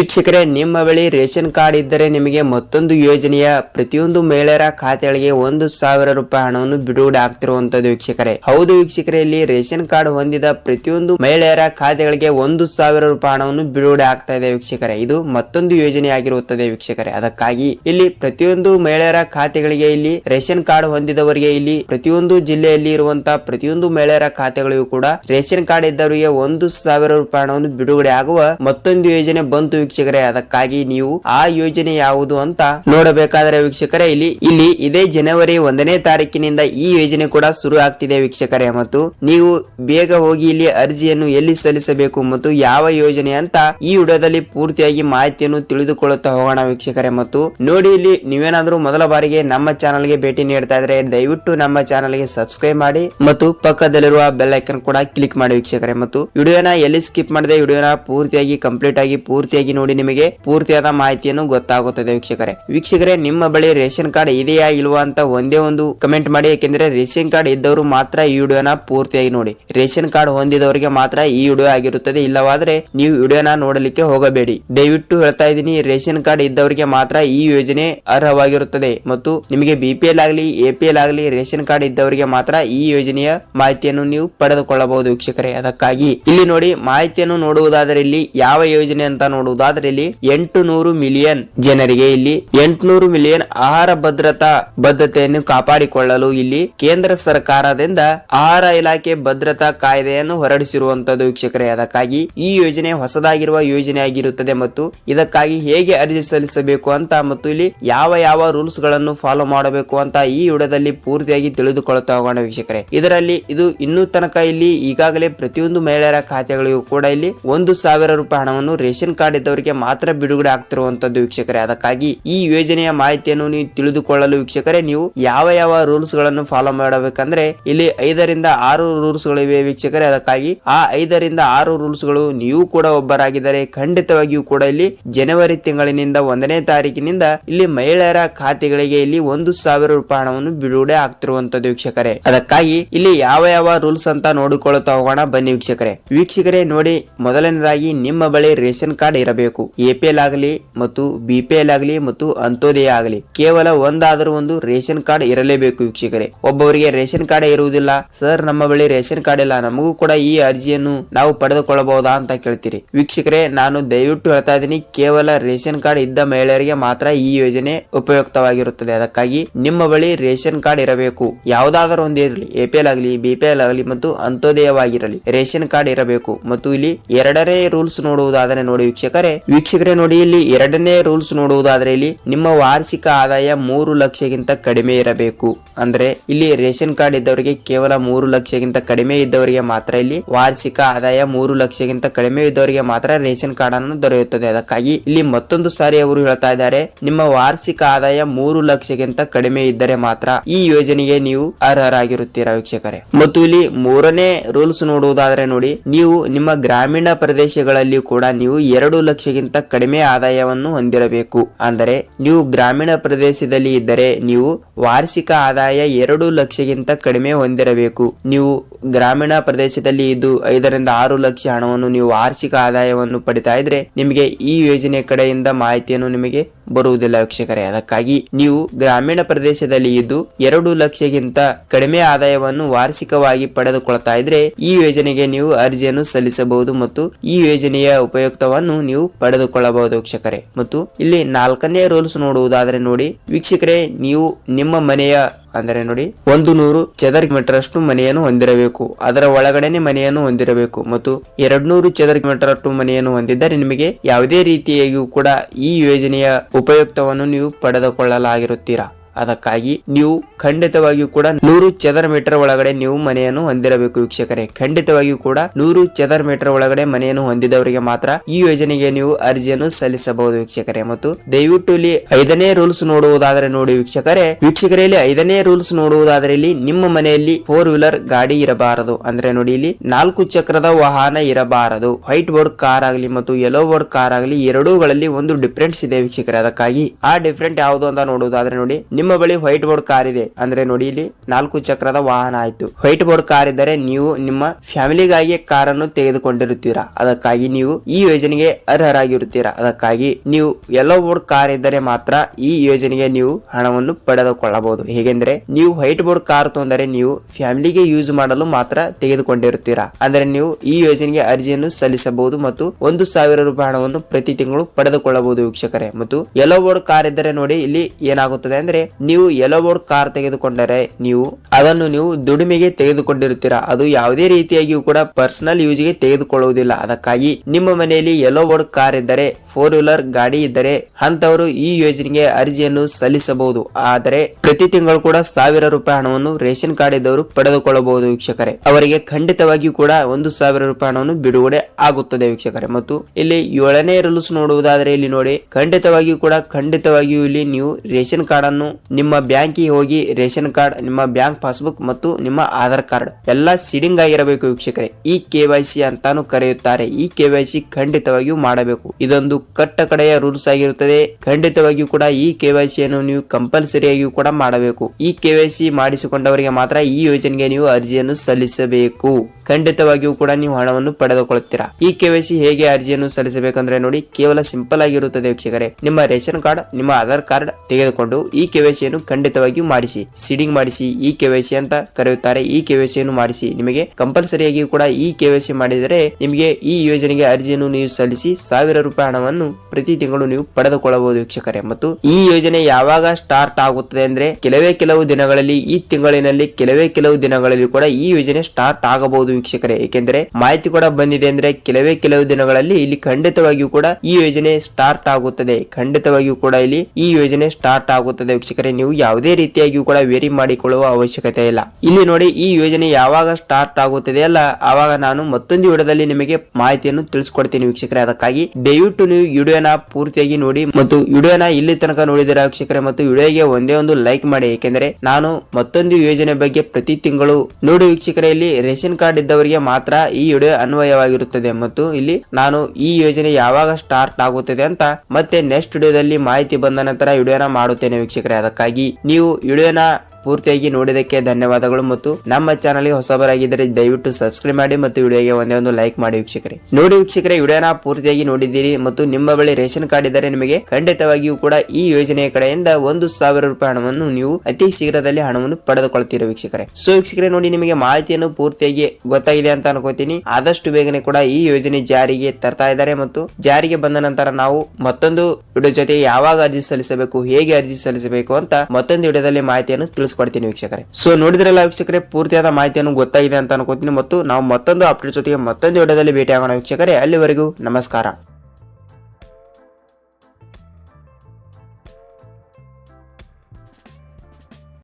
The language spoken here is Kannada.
ವೀಕ್ಷಕರೇ, ನಿಮ್ಮ ಬಳಿ ರೇಷನ್ ಕಾರ್ಡ್ ಇದ್ದರೆ ನಿಮಗೆ ಮತ್ತೊಂದು ಯೋಜನೆಯ ಪ್ರತಿಯೊಂದು ಮಹಿಳೆಯರ ಖಾತೆಗಳಿಗೆ ಒಂದು ಸಾವಿರ ರೂಪಾಯಿ ಹಣವನ್ನು ಬಿಡುಗಡೆ ಆಗ್ತಿರುವಂತದ್ದು ವೀಕ್ಷಕರೇ. ಹೌದು ವೀಕ್ಷಕರೇ, ಇಲ್ಲಿ ರೇಷನ್ ಕಾರ್ಡ್ ಹೊಂದಿದ ಪ್ರತಿಯೊಂದು ಮಹಿಳೆಯರ ಖಾತೆಗಳಿಗೆ ಒಂದು ಸಾವಿರ ರೂಪಾಯಿ ಹಣವನ್ನು ಬಿಡುಗಡೆ ಆಗ್ತಾ ಇದೆ ವೀಕ್ಷಕರೇ. ಇದು ಮತ್ತೊಂದು ಯೋಜನೆ ಆಗಿರುತ್ತದೆ ವೀಕ್ಷಕರೇ. ಅದಕ್ಕಾಗಿ ಇಲ್ಲಿ ಪ್ರತಿಯೊಂದು ಮಹಿಳೆಯರ ಖಾತೆಗಳಿಗೆ ಇಲ್ಲಿ ರೇಷನ್ ಕಾರ್ಡ್ ಹೊಂದಿದವರಿಗೆ ಇಲ್ಲಿ ಪ್ರತಿಯೊಂದು ಜಿಲ್ಲೆಯಲ್ಲಿ ಇರುವಂತಹ ಪ್ರತಿಯೊಂದು ಮಹಿಳೆಯರ ಖಾತೆಗಳಿಗೂ ಕೂಡ ರೇಷನ್ ಕಾರ್ಡ್ ಇದ್ದವರಿಗೆ ಒಂದು ಸಾವಿರ ರೂಪಾಯಿ ಹಣವನ್ನು ಬಿಡುಗಡೆ ಆಗುವ ಮತ್ತೊಂದು ಯೋಜನೆ ಬಂತು ವೀಕ್ಷಕರೇ, ಅದಕ್ಕಾಗಿ ನೀವು ಆ ಯೋಜನೆ ಯಾವುದು ಅಂತ ನೋಡಬೇಕಾದರೆ ವೀಕ್ಷಕರೇ, ಇಲ್ಲಿ ಇಲ್ಲಿ ಇದೇ ಜನವರಿ ಒಂದನೇ ತಾರೀಕಿನಿಂದ ಈ ಯೋಜನೆ ಕೂಡ ಶುರು ಆಗ್ತಿದೆ ವೀಕ್ಷಕರೇ. ಮತ್ತು ನೀವು ಬೇಗ ಹೋಗಿ ಇಲ್ಲಿ ಅರ್ಜಿಯನ್ನು ಎಲ್ಲಿ ಸಲ್ಲಿಸಬೇಕು ಮತ್ತು ಯಾವ ಯೋಜನೆ ಅಂತ ಈ ವಿಡಿಯೋದಲ್ಲಿ ಪೂರ್ತಿಯಾಗಿ ಮಾಹಿತಿಯನ್ನು ತಿಳಿದುಕೊಳ್ಳುತ್ತಾ ಹೋಗೋಣ ವೀಕ್ಷಕರೇ. ಮತ್ತು ನೋಡಿ ಇಲ್ಲಿ ನೀವೇನಾದ್ರೂ ಮೊದಲ ಬಾರಿಗೆ ನಮ್ಮ ಚಾನಲ್ಗೆ ಭೇಟಿ ನೀಡ್ತಾ ಇದ್ರೆ ದಯವಿಟ್ಟು ನಮ್ಮ ಚಾನಲ್ಗೆ ಸಬ್ಸ್ಕ್ರೈಬ್ ಮಾಡಿ ಮತ್ತು ಪಕ್ಕದಲ್ಲಿರುವ ಬೆಲ್ ಐಕನ್ ಕೂಡ ಕ್ಲಿಕ್ ಮಾಡಿ ವೀಕ್ಷಕರೇ. ಮತ್ತು ವಿಡಿಯೋನ ಎಲ್ಲಿ ಸ್ಕಿಪ್ ಮಾಡದೆ ವಿಡಿಯೋನ ಪೂರ್ತಿಯಾಗಿ, ಕಂಪ್ಲೀಟ್ ಆಗಿ, ಪೂರ್ತಿಯಾಗಿ ನೋಡಿ ನಿಮಗೆ ಪೂರ್ತಿಯಾದ ಮಾಹಿತಿಯನ್ನು ಗೊತ್ತಾಗುತ್ತದೆ ವೀಕ್ಷಕರೇ. ವೀಕ್ಷಕರೇ, ನಿಮ್ಮ ಬಳಿ ರೇಷನ್ ಕಾರ್ಡ್ ಇದೆಯಾ ಇಲ್ವಾ ಅಂತ ಒಂದೇ ಒಂದು ಕಮೆಂಟ್ ಮಾಡಿ ಯಾಕೆಂದ್ರೆ ರೇಷನ್ ಕಾರ್ಡ್ ಇದ್ದವರು ಮಾತ್ರ ಈ ವಿಡಿಯೋನ ಪೂರ್ತಿಯಾಗಿ ನೋಡಿ. ರೇಷನ್ ಕಾರ್ಡ್ ಹೊಂದಿದವರಿಗೆ ಮಾತ್ರ ಈ ವಿಡಿಯೋ ಆಗಿರುತ್ತದೆ. ಇಲ್ಲವಾದ್ರೆ ನೀವು ವಿಡಿಯೋನ ನೋಡಲಿಕ್ಕೆ ಹೋಗಬೇಡಿ. ದಯವಿಟ್ಟು ಹೇಳ್ತಾ ಇದ್ದೀನಿ, ರೇಷನ್ ಕಾರ್ಡ್ ಇದ್ದವರಿಗೆ ಮಾತ್ರ ಈ ಯೋಜನೆ ಅರ್ಹವಾಗಿರುತ್ತದೆ. ಮತ್ತು ನಿಮಗೆ ಬಿಪಿಎಲ್ ಆಗಲಿ ಎಪಿಎಲ್ ಆಗಲಿ ರೇಷನ್ ಕಾರ್ಡ್ ಇದ್ದವರಿಗೆ ಮಾತ್ರ ಈ ಯೋಜನೆಯ ಮಾಹಿತಿಯನ್ನು ನೀವು ಪಡೆದುಕೊಳ್ಳಬಹುದು ವೀಕ್ಷಕರೇ. ಅದಕ್ಕಾಗಿ ಇಲ್ಲಿ ನೋಡಿ, ಮಾಹಿತಿಯನ್ನು ನೋಡುವುದಾದರೆ ಇಲ್ಲಿ ಯಾವ ಯೋಜನೆ ಅಂತ ನೋಡುವುದಾದರೆ ಇಲ್ಲಿ ಎಂಟು ನೂರು ಮಿಲಿಯನ್ ಜನರಿಗೆ ಇಲ್ಲಿ ಎಂಟುನೂರು ಮಿಲಿಯನ್ ಆಹಾರ ಭದ್ರತಾ ಬದ್ಧತೆಯನ್ನು ಕಾಪಾಡಿಕೊಳ್ಳಲು ಇಲ್ಲಿ ಕೇಂದ್ರ ಸರ್ಕಾರದಿಂದ ಆಹಾರ ಇಲಾಖೆ ಭದ್ರತಾ ಕಾಯ್ದೆಯನ್ನು ಹೊರಡಿಸಿರುವಂತದ್ದು ವೀಕ್ಷಕರೇ. ಅದಕ್ಕಾಗಿ ಈ ಯೋಜನೆ ಹೊಸದಾಗಿರುವ ಯೋಜನೆ ಆಗಿರುತ್ತದೆ ಮತ್ತು ಇದಕ್ಕಾಗಿ ಹೇಗೆ ಅರ್ಜಿ ಸಲ್ಲಿಸಬೇಕು ಅಂತ ಮತ್ತು ಇಲ್ಲಿ ಯಾವ ಯಾವ ರೂಲ್ಸ್ಗಳನ್ನು ಫಾಲೋ ಮಾಡಬೇಕು ಅಂತ ಈ ವಿಡಿಯೋದಲ್ಲಿ ಪೂರ್ತಿಯಾಗಿ ತಿಳಿದುಕೊಳ್ಳುತ್ತಾ ಹೋಗೋಣ ವೀಕ್ಷಕರೇ. ಇದರಲ್ಲಿ ಇದು ಇನ್ನೂ ತನಕ ಇಲ್ಲಿ ಈಗಾಗಲೇ ಪ್ರತಿಯೊಂದು ಮಹಿಳೆಯರ ಖಾತೆಗಳಿಗೂ ಕೂಡ ಇಲ್ಲಿ ಒಂದು ಸಾವಿರ ರೂಪಾಯಿ ಹಣವನ್ನು ರೇಷನ್ ಕಾರ್ಡ್ ಇದ್ದವರಿಗೆ ಮಾತ್ರ ಬಿಡುಗಡೆ ಆಗ್ತಿರುವಂತದ್ದು ವೀಕ್ಷಕರೇ. ಅದಕ್ಕಾಗಿ ಈ ಯೋಜನೆಯ ಮಾಹಿತಿಯನ್ನು ನೀವು ತಿಳಿದುಕೊಳ್ಳಲು ವೀಕ್ಷಕರೇ, ನೀವು ಯಾವ ಯಾವ ರೂಲ್ಸ್ಗಳನ್ನು ಫಾಲೋ ಮಾಡಬೇಕಂದ್ರೆ ಇಲ್ಲಿ ಐದರಿಂದ ಆರು ರೂಲ್ಸ್ ಗಳಿವೆ ವೀಕ್ಷಕರೇ. ಅದಕ್ಕಾಗಿ ಆ ಐದರಿಂದ ಆರು ರೂಲ್ಸ್ಗಳು ನೀವು ಕೂಡ ಒಬ್ಬರಾಗಿದ್ದರೆ ಖಂಡಿತವಾಗಿಯೂ ಕೂಡ ಇಲ್ಲಿ ಜನವರಿ ತಿಂಗಳಿನಿಂದ ಒಂದನೇ ತಾರೀಕಿನಿಂದ ಇಲ್ಲಿ ಮಹಿಳೆಯರ ಖಾತೆಗಳಿಗೆ ಇಲ್ಲಿ ಒಂದು ಸಾವಿರ ರೂಪಾಯಿ ಹಣವನ್ನು ಬಿಡುಗಡೆ ಆಗ್ತಿರುವಂತದ್ದು ವೀಕ್ಷಕರೇ. ಅದಕ್ಕಾಗಿ ಇಲ್ಲಿ ಯಾವ ಯಾವ ರೂಲ್ಸ್ ಅಂತ ನೋಡಿಕೊಳ್ಳುತ್ತಾ ಹೋಗೋಣ. ಬನ್ನಿ ವೀಕ್ಷಕರೇ. ವೀಕ್ಷಕರೇ, ನೋಡಿ ಮೊದಲನೇದಾಗಿ ನಿಮ್ಮ ಬಳಿ ರೇಷನ್ ಕಾರ್ಡ್ ಇರಬೇಕು. ಎ ಪಿ ಎಲ್ ಆಗಲಿ ಮತ್ತು ಬಿ ಆಗಲಿ ಮತ್ತು ಅಂತ್ಯೋದಯ ಆಗಲಿ. ಕೇವಲ ಒಂದಾದರೂ ಒಂದು ರೇಷನ್ ಕಾರ್ಡ್ ಇರಲೇಬೇಕು ವೀಕ್ಷಕರೇ. ಒಬ್ಬವರಿಗೆ ರೇಷನ್ ಕಾರ್ಡ್ ಇರುವುದಿಲ್ಲ. ಸರ್, ನಮ್ಮ ಬಳಿ ರೇಷನ್ ಕಾರ್ಡ್ ಇಲ್ಲ. ನಮಗೂ ಕೂಡ ಈ ಅರ್ಜಿಯನ್ನು ನಾವು ಪಡೆದುಕೊಳ್ಳಬಹುದಾ ಅಂತ ಕೇಳ್ತೀರಿ. ವೀಕ್ಷಕರೇ, ನಾನು ದಯವಿಟ್ಟು ಹೇಳ್ತಾ ಇದ್ದೀನಿ, ಕೇವಲ ರೇಷನ್ ಕಾರ್ಡ್ ಇದ್ದ ಮಹಿಳೆಯರಿಗೆ ಮಾತ್ರ ಈ ಯೋಜನೆ ಉಪಯುಕ್ತವಾಗಿರುತ್ತದೆ. ಅದಕ್ಕಾಗಿ ನಿಮ್ಮ ಬಳಿ ರೇಷನ್ ಕಾರ್ಡ್ ಇರಬೇಕು. ಯಾವುದಾದರೂ ಒಂದು ಇರಲಿ. ಎ ಆಗಲಿ, ಬಿ ಆಗಲಿ ಮತ್ತು ಅಂತ್ಯೋದಯವಾಗಿರಲಿ. ರೇಷನ್ ಕಾರ್ಡ್ ಇರಬೇಕು. ಮತ್ತು ಇಲ್ಲಿ ಎರಡರೇ ರೂಲ್ಸ್ ನೋಡುವುದಾದರೆ ನೋಡಿ ವೀಕ್ಷಕರೇ. ವೀಕ್ಷಕರೇ ನೋಡಿ, ಇಲ್ಲಿ ಎರಡನೇ ರೂಲ್ಸ್ ನೋಡುವುದಾದ್ರೆ ಇಲ್ಲಿ ನಿಮ್ಮ ವಾರ್ಷಿಕ ಆದಾಯ ಮೂರು ಲಕ್ಷಕ್ಕಿಂತ ಕಡಿಮೆ ಇರಬೇಕು. ಅಂದ್ರೆ ಇಲ್ಲಿ ರೇಷನ್ ಕಾರ್ಡ್ ಇದ್ದವರಿಗೆ ಕೇವಲ ಮೂರು ಲಕ್ಷಕ್ಕಿಂತ ಕಡಿಮೆ ಇದ್ದವರಿಗೆ ಮಾತ್ರ ಇಲ್ಲಿ ವಾರ್ಷಿಕ ಆದಾಯ ಮೂರು ಲಕ್ಷಕ್ಕಿಂತ ಕಡಿಮೆ ಇದ್ದವರಿಗೆ ಮಾತ್ರ ರೇಷನ್ ಕಾರ್ಡ್ ಅನ್ನು ದೊರೆಯುತ್ತದೆ. ಅದಕ್ಕಾಗಿ ಇಲ್ಲಿ ಮತ್ತೊಂದು ಸಾರಿ ಅವರು ಹೇಳ್ತಾ ಇದ್ದಾರೆ, ನಿಮ್ಮ ವಾರ್ಷಿಕ ಆದಾಯ ಮೂರು ಲಕ್ಷಕ್ಕಿಂತ ಕಡಿಮೆ ಇದ್ದರೆ ಮಾತ್ರ ಈ ಯೋಜನೆಗೆ ನೀವು ಅರ್ಹರಾಗಿರುತ್ತೀರಾ ವೀಕ್ಷಕರೇ? ಮತ್ತು ಇಲ್ಲಿ ಮೂರನೇ ರೂಲ್ಸ್ ನೋಡುವುದಾದ್ರೆ ನೋಡಿ, ನೀವು ನಿಮ್ಮ ಗ್ರಾಮೀಣ ಪ್ರದೇಶಗಳಲ್ಲಿ ಕೂಡ ನೀವು ಎರಡು ಲಕ್ಷಕ್ಕಿಂತ ಕಡಿಮೆ ಆದಾಯವನ್ನು ಹೊಂದಿರಬೇಕು. ಅಂದರೆ, ನೀವು ಗ್ರಾಮೀಣ ಪ್ರದೇಶದಲ್ಲಿ ಇದ್ದರೆ ನೀವು ವಾರ್ಷಿಕ ಆದಾಯ ಎರಡು ಲಕ್ಷಕ್ಕಿಂತ ಕಡಿಮೆ ಹೊಂದಿರಬೇಕು. ನೀವು ಗ್ರಾಮೀಣ ಪ್ರದೇಶದಲ್ಲಿ ಇದು ಐದರಿಂದ ಆರು ಲಕ್ಷ ಹಣವನ್ನು ನೀವು ವಾರ್ಷಿಕ ಆದಾಯವನ್ನು ಪಡಿತಾ ಇದ್ರೆ ನಿಮಗೆ ಈ ಯೋಜನೆ ಕಡೆಯಿಂದ ಮಾಹಿತಿಯನ್ನು ನಿಮಗೆ ಬರುವುದಿಲ್ಲ ವೀಕ್ಷಕರೇ. ಅದಕ್ಕಾಗಿ ನೀವು ಗ್ರಾಮೀಣ ಪ್ರದೇಶದಲ್ಲಿ ಇದ್ದು ಎರಡು ಲಕ್ಷಕ್ಕಿಂತ ಕಡಿಮೆ ಆದಾಯವನ್ನು ವಾರ್ಷಿಕವಾಗಿ ಪಡೆದುಕೊಳ್ತಾ ಇದ್ರೆ ಈ ಯೋಜನೆಗೆ ನೀವು ಅರ್ಜಿಯನ್ನು ಸಲ್ಲಿಸಬಹುದು ಮತ್ತು ಈ ಯೋಜನೆಯ ಉಪಯುಕ್ತವನ್ನು ನೀವು ಪಡೆದುಕೊಳ್ಳಬಹುದು ವೀಕ್ಷಕರೇ. ಮತ್ತು ಇಲ್ಲಿ ನಾಲ್ಕನೇ ರೂಲ್ಸ್ ನೋಡುವುದಾದ್ರೆ ನೋಡಿ, ವೀಕ್ಷಕರೇ, ನೀವು ನಿಮ್ಮ ಮನೆಯ ಅಂದರೆ ನೋಡಿ, ಒಂದು ನೂರು ಚದರ ಮೀಟರ್ ಅಷ್ಟು ಮನೆಯನ್ನು ಹೊಂದಿರಬೇಕು. ಅದರ ಒಳಗಡೆನೆ ಮನೆಯನ್ನು ಹೊಂದಿರಬೇಕು ಮತ್ತು ಎರಡ್ ನೂರು ಚದರ ಮೀಟರ್ ಅಷ್ಟು ಮನೆಯನ್ನು ಹೊಂದಿದ್ದರೆ ನಿಮಗೆ ಯಾವುದೇ ರೀತಿಯಾಗಿಯೂ ಕೂಡ ಈ ಯೋಜನೆಯ ಉಪಯುಕ್ತವನ್ನು ನೀವು ಪಡೆದುಕೊಳ್ಳಲಾಗಿರುತ್ತೀರಾ. ಅದಕ್ಕಾಗಿ ನೀವು ಖಂಡಿತವಾಗಿಯೂ ಕೂಡ ನೂರು ಚದರ ಮೀಟರ್ ಒಳಗಡೆ ನೀವು ಮನೆಯನ್ನು ಹೊಂದಿರಬೇಕು ವೀಕ್ಷಕರೇ. ಖಂಡಿತವಾಗಿಯೂ ಕೂಡ ನೂರು ಚದರ ಮೀಟರ್ ಒಳಗಡೆ ಮನೆಯನ್ನು ಹೊಂದಿದವರಿಗೆ ಮಾತ್ರ ಈ ಯೋಜನೆಗೆ ನೀವು ಅರ್ಜಿಯನ್ನು ಸಲ್ಲಿಸಬಹುದು ವೀಕ್ಷಕರೇ. ಮತ್ತು ದಯವಿಟ್ಟು ಇಲ್ಲಿ ಐದನೇ ರೂಲ್ಸ್ ನೋಡುವುದಾದರೆ ನೋಡಿ ವೀಕ್ಷಕರೇ. ವೀಕ್ಷಕರೇ, ಇಲ್ಲಿ ಐದನೇ ರೂಲ್ಸ್ ನೋಡುವುದಾದರೆ ಇಲ್ಲಿ ನಿಮ್ಮ ಮನೆಯಲ್ಲಿ ಫೋರ್ ವೀಲರ್ ಗಾಡಿ ಇರಬಾರದು. ಅಂದ್ರೆ ನೋಡಿ, ಇಲ್ಲಿ ನಾಲ್ಕು ಚಕ್ರದ ವಾಹನ ಇರಬಾರದು. ವೈಟ್ ಬೋರ್ಡ್ ಕಾರ್ ಆಗಲಿ ಮತ್ತು ಯೆಲ್ಲೋ ಬೋರ್ಡ್ ಕಾರ್ ಆಗಲಿ ಎರಡೂಗಳಲ್ಲಿ ಒಂದು ಡಿಫ್ರೆನ್ಸ್ ಇದೆ ವೀಕ್ಷಕರೇ. ಅದಕ್ಕಾಗಿ ಆ ಡಿಫ್ರೆಂಟ್ ಯಾವುದು ಅಂತ ನೋಡುವುದಾದ್ರೆ ನೋಡಿ ನಿಮ್ಮ ಬಳಿ ವೈಟ್ ಬೋರ್ಡ್ ಕಾರ್ ಇದೆ. ಅಂದ್ರೆ ನೋಡಿ ಇಲ್ಲಿ ನಾಲ್ಕು ಚಕ್ರದ ವಾಹನ ಆಯ್ತು. ವೈಟ್ ಬೋರ್ಡ್ ಕಾರ್ ಇದ್ದರೆ ನೀವು ನಿಮ್ಮ ಫ್ಯಾಮಿಲಿಗಾಗಿ ಕಾರನ್ನು ತೆಗೆದುಕೊಂಡಿರುತ್ತೀರಾ? ಅದಕ್ಕಾಗಿ ನೀವು ಈ ಯೋಜನೆಗೆ ಅರ್ಹರಾಗಿರುತ್ತೀರಾ? ಅದಕ್ಕಾಗಿ ನೀವು ಯೆಲ್ಲೋ ಬೋರ್ಡ್ ಕಾರ್ ಇದ್ದರೆ ಮಾತ್ರ ಈ ಯೋಜನೆಗೆ ನೀವು ಹಣವನ್ನು ಪಡೆದುಕೊಳ್ಳಬಹುದು. ಹೇಗೆಂದ್ರೆ ನೀವು ವೈಟ್ ಬೋರ್ಡ್ ಕಾರ್ ತೊಂದರೆ ನೀವು ಫ್ಯಾಮಿಲಿಗೆ ಯೂಸ್ ಮಾಡಲು ಮಾತ್ರ ತೆಗೆದುಕೊಂಡಿರುತ್ತೀರಾ? ಅಂದ್ರೆ ನೀವು ಈ ಯೋಜನೆಗೆ ಅರ್ಜಿಯನ್ನು ಸಲ್ಲಿಸಬಹುದು ಮತ್ತು ಒಂದು ಸಾವಿರ ರೂಪಾಯಿ ಹಣವನ್ನು ಪ್ರತಿ ತಿಂಗಳು ಪಡೆದುಕೊಳ್ಳಬಹುದು ವೀಕ್ಷಕರೇ. ಮತ್ತು ಯೆಲ್ಲೋ ಬೋರ್ಡ್ ಕಾರ್ ಇದ್ದರೆ ನೋಡಿ ಇಲ್ಲಿ ಏನಾಗುತ್ತದೆ ಅಂದ್ರೆ ನೀವು ಯೆಲ್ಲೋ ಬೋರ್ಡ್ ಕಾರ್ ತೆಗೆದುಕೊಂಡರೆ ನೀವು ಅದನ್ನು ನೀವು ದುಡಿಮೆಗೆ ತೆಗೆದುಕೊಂಡಿರುತ್ತೀರಾ? ಅದು ಯಾವುದೇ ರೀತಿಯಾಗಿಯೂ ಕೂಡ ಪರ್ಸನಲ್ ಯೂಸ್ಗೆ ತೆಗೆದುಕೊಳ್ಳುವುದಿಲ್ಲ. ಅದಕ್ಕಾಗಿ ನಿಮ್ಮ ಮನೆಯಲ್ಲಿ ಯೆಲ್ಲೋ ಬೋರ್ಡ್ ಕಾರ್ ಇದ್ದರೆ ಫೋರ್ ವೀಲರ್ ಗಾಡಿ ಇದ್ದರೆ ಅಂತವರು ಈ ಯೋಜನೆಗೆ ಅರ್ಜಿಯನ್ನು ಸಲ್ಲಿಸಬಹುದು. ಆದರೆ ಪ್ರತಿ ತಿಂಗಳು ಕೂಡ ಸಾವಿರ ರೂಪಾಯಿ ಹಣವನ್ನು ರೇಷನ್ ಕಾರ್ಡ್ ಇದ್ದವರು ಪಡೆದುಕೊಳ್ಳಬಹುದು ವೀಕ್ಷಕರೇ. ಅವರಿಗೆ ಖಂಡಿತವಾಗಿಯೂ ಕೂಡ ಒಂದು ಸಾವಿರ ರೂಪಾಯಿ ಹಣವನ್ನು ಬಿಡುಗಡೆ ಆಗುತ್ತದೆ ವೀಕ್ಷಕರೇ. ಮತ್ತು ಇಲ್ಲಿ ಏಳನೇ ರೂಲ್ಸ್ ನೋಡುವುದಾದರೆ ಇಲ್ಲಿ ನೋಡಿ, ಖಂಡಿತವಾಗಿಯೂ ಕೂಡ, ಖಂಡಿತವಾಗಿಯೂ ಇಲ್ಲಿ ನೀವು ರೇಷನ್ ಕಾರ್ಡ್ ಅನ್ನು ನಿಮ್ಮ ಬ್ಯಾಂಕಿಗೆ ಹೋಗಿ ರೇಷನ್ ಕಾರ್ಡ್, ನಿಮ್ಮ ಬ್ಯಾಂಕ್ ಪಾಸ್ಬುಕ್ ಮತ್ತು ನಿಮ್ಮ ಆಧಾರ್ ಕಾರ್ಡ್ ಎಲ್ಲ ಸಿಡಿಂಗ್ ಆಗಿರಬೇಕು ವೀಕ್ಷಕರೇ. ಈ ಕೆ ವೈ ಸಿ ಅಂತಾನು ಕರೆಯುತ್ತಾರೆ. ಈ ಕೆ ವೈ ಸಿ ಖಂಡಿತವಾಗಿಯೂ ಮಾಡಬೇಕು. ಇದೊಂದು ಕಟ್ಟ ಕಡೆಯ ರೂಲ್ಸ್ ಆಗಿರುತ್ತದೆ. ಖಂಡಿತವಾಗಿಯೂ ಕೂಡ ಈ ಕೆ ವೈ ಸಿಯನ್ನು ನೀವು ಕಂಪಲ್ಸರಿಯಾಗಿಯೂ ಕೂಡ ಮಾಡಬೇಕು. ಈ ಕೆ ವೈ ಸಿ ಮಾಡಿಸಿಕೊಂಡವರಿಗೆ ಮಾತ್ರ ಈ ಯೋಜನೆಗೆ ನೀವು ಅರ್ಜಿಯನ್ನು ಸಲ್ಲಿಸಬೇಕು. ಖಂಡಿತವಾಗಿಯೂ ಕೂಡ ನೀವು ಹಣವನ್ನು ಪಡೆದುಕೊಳ್ಳುತ್ತೀರಾ? ಈ ಕೆವೈಸಿ ಹೇಗೆ ಅರ್ಜಿಯನ್ನು ಸಲ್ಲಿಸಬೇಕಂದ್ರೆ ನೋಡಿ, ಕೇವಲ ಸಿಂಪಲ್ ಆಗಿರುತ್ತದೆ ವೀಕ್ಷಕರೇ. ನಿಮ್ಮ ರೇಷನ್ ಕಾರ್ಡ್, ನಿಮ್ಮ ಆಧಾರ್ ಕಾರ್ಡ್ ತೆಗೆದುಕೊಂಡು ಈ ಕೆವೈಸಿಯನ್ನು ಖಂಡಿತವಾಗಿಯೂ ಮಾಡಿಸಿ. ಸೀಡಿಂಗ್ ಮಾಡಿಸಿ ಈ ಕೆವೈಸಿ ಅಂತ ಕರೆಯುತ್ತಾರೆ. ಈ ಕೆವೈಸಿಯನ್ನು ಮಾಡಿಸಿ. ನಿಮಗೆ ಕಂಪಲ್ಸರಿಯಾಗಿ ಕೂಡ ಈ ಕೆವೈಸಿ ಮಾಡಿದರೆ ನಿಮಗೆ ಈ ಯೋಜನೆಗೆ ಅರ್ಜಿಯನ್ನು ನೀವು ಸಲ್ಲಿಸಿ ಸಾವಿರ ರೂಪಾಯಿ ಹಣವನ್ನು ಪ್ರತಿ ತಿಂಗಳು ನೀವು ಪಡೆದುಕೊಳ್ಳಬಹುದು ವೀಕ್ಷಕರೇ. ಮತ್ತು ಈ ಯೋಜನೆ ಯಾವಾಗ ಸ್ಟಾರ್ಟ್ ಆಗುತ್ತದೆ ಅಂದ್ರೆ ಕೆಲವೇ ಕೆಲವು ದಿನಗಳಲ್ಲಿ, ಈ ತಿಂಗಳಿನಲ್ಲಿ, ಕೆಲವೇ ಕೆಲವು ದಿನಗಳಲ್ಲಿ ಕೂಡ ಈ ಯೋಜನೆ ಸ್ಟಾರ್ಟ್ ಆಗಬಹುದು ವೀಕ್ಷಕರೇ, ಏಕೆಂದರೆ ಮಾಹಿತಿ ಕೂಡ ಬಂದಿದೆ ಅಂದ್ರೆ ಕೆಲವೇ ಕೆಲವು ದಿನಗಳಲ್ಲಿ ಇಲ್ಲಿ ಖಂಡಿತವಾಗಿಯೂ ಕೂಡ ಈ ಯೋಜನೆ ಸ್ಟಾರ್ಟ್ ಆಗುತ್ತದೆ. ಖಂಡಿತವಾಗಿಯೂ ಕೂಡ ಇಲ್ಲಿ ಈ ಯೋಜನೆ ಸ್ಟಾರ್ಟ್ ಆಗುತ್ತದೆ ವೀಕ್ಷಕರೇ. ನೀವು ಯಾವುದೇ ರೀತಿಯಾಗಿಯೂ ಕೂಡ ವೇರಿ ಮಾಡಿಕೊಳ್ಳುವ ಅವಶ್ಯಕತೆ ಇಲ್ಲ. ಇಲ್ಲಿ ನೋಡಿ, ಈ ಯೋಜನೆ ಯಾವಾಗ ಸ್ಟಾರ್ಟ್ ಆಗುತ್ತದೆ ಅಲ್ಲ, ಆವಾಗ ನಾನು ಮತ್ತೊಂದು ವಿಡಿಯೋದಲ್ಲಿ ನಿಮಗೆ ಮಾಹಿತಿಯನ್ನು ತಿಳಿಸ್ಕೊಡ್ತೀನಿ ವೀಕ್ಷಕರೇ. ಅದಕ್ಕಾಗಿ ದಯವಿಟ್ಟು ನೀವು ವಿಡಿಯೋನ ಪೂರ್ತಿಯಾಗಿ ನೋಡಿ ಮತ್ತು ವಿಡಿಯೋನ ಇಲ್ಲಿ ತನಕ ನೋಡಿದಿರ ವೀಕ್ಷಕರೇ, ಮತ್ತು ವಿಡಿಯೋಗೆ ಒಂದೇ ಒಂದು ಲೈಕ್ ಮಾಡಿ. ಏಕೆಂದರೆ ನಾನು ಮತ್ತೊಂದು ಯೋಜನೆ ಬಗ್ಗೆ ಪ್ರತಿ ತಿಂಗಳು ನೋಡಿ ವೀಕ್ಷಕರೇ, ಇಲ್ಲಿ ರೇಷನ್ ಕಾರ್ಡ್ ಇದ್ದವರಿಗೆ ಮಾತ್ರ ಈ ವಿಡಿಯೋ ಅನ್ವಯವಾಗಿರುತ್ತದೆ. ಮತ್ತು ಇಲ್ಲಿ ನಾನು ಈ ಯೋಜನೆ ಯಾವಾಗ ಸ್ಟಾರ್ಟ್ ಆಗುತ್ತದೆ ಅಂತ ಮತ್ತೆ ನೆಕ್ಸ್ಟ್ ವಿಡಿಯೋದಲ್ಲಿ ಮಾಹಿತಿ ಬಂದ ನಂತರ ವಿಡಿಯೋನ ಮಾಡುತ್ತೇನೆ ವೀಕ್ಷಕರೇ. ಅದಕ್ಕಾಗಿ ನೀವು ವಿಡಿಯೋನ ಪೂರ್ತಿಯಾಗಿ ನೋಡಿದಕ್ಕೆ ಧನ್ಯವಾದಗಳು ಮತ್ತು ನಮ್ಮ ಚಾನಲ್ಗೆ ಹೊಸಬರಾಗಿದ್ದರೆ ದಯವಿಟ್ಟು ಸಬ್ಸ್ಕ್ರೈಬ್ ಮಾಡಿ ಮತ್ತು ವಿಡಿಯೋಗೆ ಒಂದೇ ಒಂದು ಲೈಕ್ ಮಾಡಿ ವೀಕ್ಷಕರೇ. ನೋಡಿ ವೀಕ್ಷಕರೇ, ವಿಡಿಯೋನ ಪೂರ್ತಿಯಾಗಿ ನೋಡಿದ್ದೀರಿ ಮತ್ತು ನಿಮ್ಮ ಬಳಿ ರೇಷನ್ ಕಾರ್ಡ್ ಇದ್ದರೆ ನಿಮಗೆ ಖಂಡಿತವಾಗಿಯೂ ಕೂಡ ಈ ಯೋಜನೆಯ ಕಡೆಯಿಂದ ಒಂದು ಸಾವಿರ ರೂಪಾಯಿ ಹಣವನ್ನು ನೀವು ಅತಿ ಶೀಘ್ರದಲ್ಲಿ ಹಣವನ್ನು ಪಡೆದುಕೊಳ್ಳುತ್ತೀರಿ ವೀಕ್ಷಕರೇ. ಸೊ ವೀಕ್ಷಕರೇ, ನೋಡಿ ನಿಮಗೆ ಮಾಹಿತಿಯನ್ನು ಪೂರ್ತಿಯಾಗಿ ಗೊತ್ತಾಗಿದೆ ಅಂತ ಅನ್ಕೋತೀನಿ. ಆದಷ್ಟು ಬೇಗನೆ ಕೂಡ ಈ ಯೋಜನೆ ಜಾರಿಗೆ ತರ್ತಾ ಇದ್ದಾರೆ ಮತ್ತು ಜಾರಿಗೆ ಬಂದ ನಂತರ ನಾವು ಮತ್ತೊಂದು ವಿಡಿಯೋ ಜೊತೆ ಯಾವಾಗ ಅರ್ಜಿ ಸಲ್ಲಿಸಬೇಕು, ಹೇಗೆ ಅರ್ಜಿ ಸಲ್ಲಿಸಬೇಕು ಅಂತ ಮತ್ತೊಂದು ವಿಡಿಯೋದಲ್ಲಿ ಮಾಹಿತಿಯನ್ನು ತಿಳಿಸ್ಕೊಡ್ತೀನಿ ವೀಕ್ಷಕರೇ. ಸೊ ನೋಡಿದ್ರಲ್ಲ ವೀಕ್ಷಕರೇ, ಪೂರ್ತಿಯಾದ ಮಾಹಿತಿಯನ್ನು ಗೊತ್ತಾಗಿದೆ ಅಂತ ಅನ್ಕೋತೀನಿ ಮತ್ತು ನಾವು ಮತ್ತೊಂದು ಅಪ್ಡೇಟ್ ಜೊತೆಗೆ ಮತ್ತೊಂದು ವಿಡಿಯೋದಲ್ಲಿ ಭೇಟಿ ಆಗೋಣ ವೀಕ್ಷಕರೇ. ಅಲ್ಲಿವರೆಗೂ ನಮಸ್ಕಾರ.